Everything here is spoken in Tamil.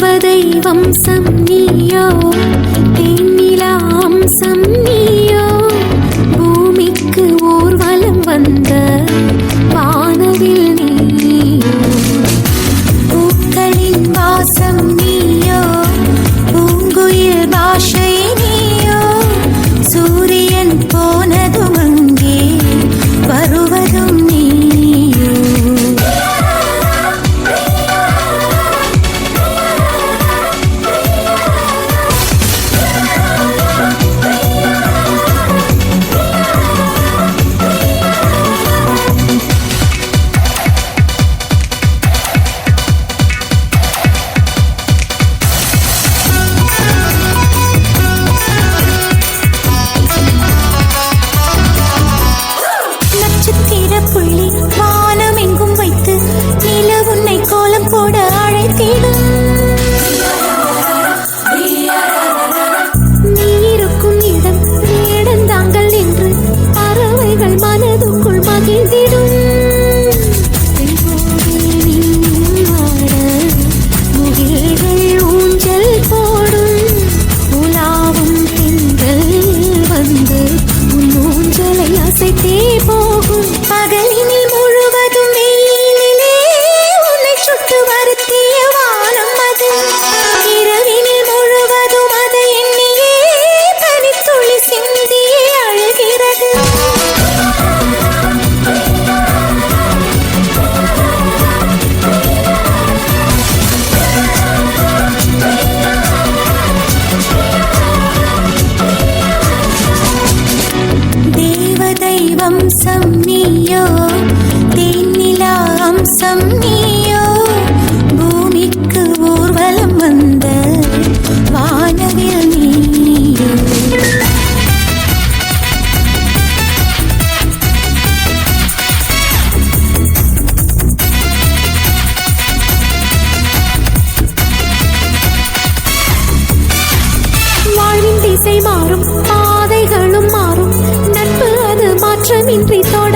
தேவதை வம்சம் நீயோ தேனிலா से ते बो தெய்வம்சம் நீயோ தேன்நிலாம்சம் நீயோ பூமிக்கு ஊர்வலம் வந்த வானவில் நீயோ வாழ்வின் திசை மாறும் please don't